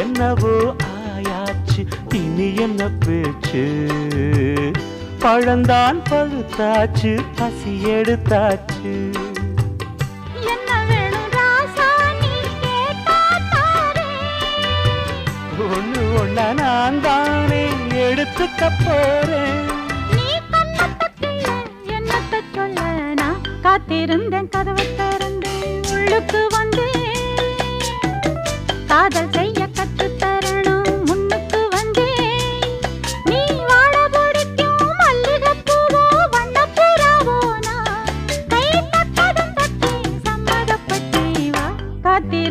என்னவோ ஆயாச்சு இனி என்ன பேச்சு? பழந்தான் பழுத்தாச்சு பசி எடுத்தாச்சு. என்ன வேணும் ராசா நீ கேட்டா தாரேன் காதல் செய்ய கத்து தரணும் முன்னுக்கு வந்தே. நீ வாழ பிடிக்கும் மல்லிகப்பூவோ வண்ணப்புறாவோ நான் கை தட்டதும் தட்டி சம்மதப்பட்டேவா காத்திரு